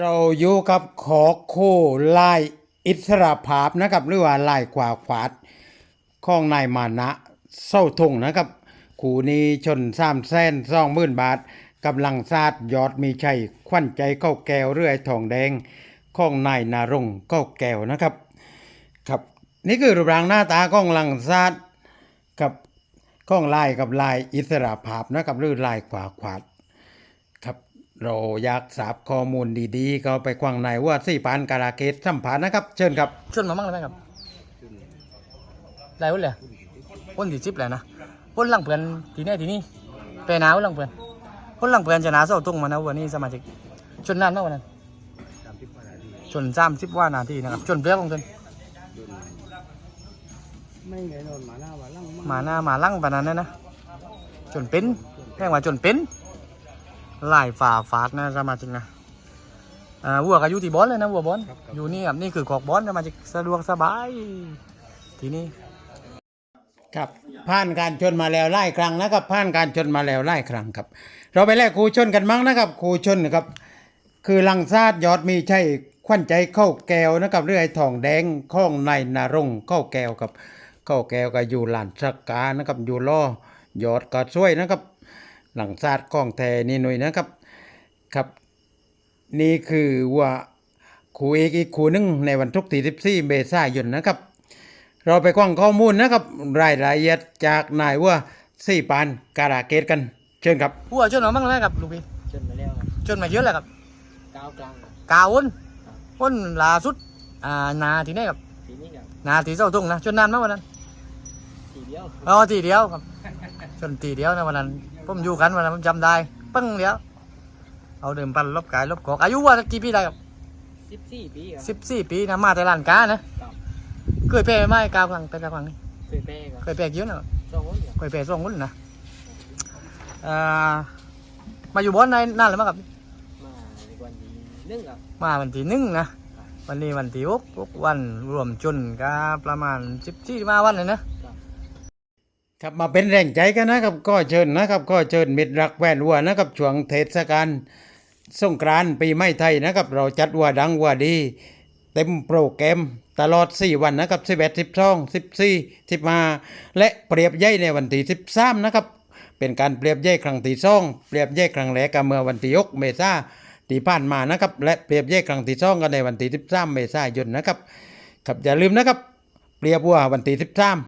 เราอยู่กับขอคู่ลายอิสระภาพนะครับหรือว่าลายขวาขวาดของนายมานะเศร้าทงนะครับคู่นี้ชนสามแสนสองหมื่นบาทกำลังซาดยอดมีชัยขวัญใจเข้าแก้วเรื่อยทองแดงของนายนารงเข้าแก้วนะครับ ครับ นี่คือรูปร่างหน้าตาของลังซาดกับข้องลายกับลายอิสระภาพนะครับหรือลายขวาขวาด เราอยากทราบข้อมูลดีๆ ก็ไปกวางในว่าสี่ปานการาเกตสัมผัสนะครับ เชิญครับชวนมามั่งเลยไหมครับไรวุ้นเลยวุ้นที่จิบเลยนะวุ้นหลังเปื่อนทีนี้ทีนี้เปหนาวุ้นหลังเปื่อนวุ้นหลังเปื่อนจะหนาเศร้าตุ้งมานะวันนี้สมาชิกชนนานมากวันนั้นชนสามสิบว่านาทีนะครับชนเปรี้ยวของชนไม่แน่นอนหมาหน้าหมาล่างมาหน้ามาลั่งปานนั้นนะนะชนเป็นแค่ว่าชนเป็น ลายฝ่าฟาดนะสมาชิกนะอ่าวัวก็อยู่ที่บอลเลยนะวัวบอลอยู่นี่ครับนี่คือกอกบอลสมาชิกสะดวกสบาย ทีนี้ครับผ่านการชนมาแล้วไล่ครั้งนะครับผ่านการชนมาแล้วไล่ครั้งครับ เราไปแลกครูชนกันมั้งนะครับครูชนนะครับ คือลังซาดยอดมีใช่ขวัญใจเข้าแก้วนะครับเรื่อยทองแดงข้องในนารงค์เข้าแก้วกับเข้าแก้วก็อยู่หลานสักกานะครับอยู่ล่อยอดก็ช่วยนะครับ หลังซาดข้องแทนี่หน่อยนะครับครับ นี่คือว่าครูเอกอีกครูหนึงในวันทุกที่14เมษายนนะครับ เราไปกว้างข้อมูลนะครับรายละเอียดจากนายว่าสี่ปานการาเกตกัน เชิญครับวัวชนมาบ้างแล้วครับลูกพี่จนไปแล้วครับชนมาเยอะแล้วครับก้าวกลางครับกาวนวนล่าสุดอ่านาทีนี้ครับทีนี้ครับนาทีเจ้าทุ่งนะชนนานมากวันนั้นทีเดียวอ๋อทีเดียวครับ ชนทีเดียวนะวันนั้นผมอยู่กันวันนั้นผมจำได้ปึ้งเดียวเอาเดิมปันลบกายลบกอกอายุว่ากี่ปีได้ครับสิบสี่ปีครับสิบสี่ปีนะมาแต่ร้านกานะครับเคยเปย์ไหมกาวกลางไปกาวกลางนี่เคยแพ้ครับเคยเปย์เยอะนะครับสองคนครับเคยเปย์สองคนนะอ่ามาอยู่บอนในนานแล้วมั้งครับมาในวันที่หนึ่งครับมาวันที่หนึ่งนะวันนี้วันที่หกหกวันรวมจนก็ประมาณสิบสี่มาวันเลยนะ ครับมาเป็นแรงใจกันนะครับก็เชิญนะครับ ก็เชิญมิตรรักแว่นวัวนะครับช่วงเทศกาลสงกรานต์ปีใหม่ไทยนะครับ เราจัดวัวดังวัวดี เต็มโปรแกรมตลอด 4 วันนะครับ11 12 14 15และเปรียบย่อยในวันที่13นะครับเป็นการเปรียบย่อยครั้งที่สองเปรียบย่อยครั้งแรกก็เมื่อวันที่6เมษาที่ผ่านมานะครับและเปรียบย่อยครั้งที่สองก็ในวันที่13เมษายนนะครับครับอย่าลืมนะครับเปรียบวัววันที่13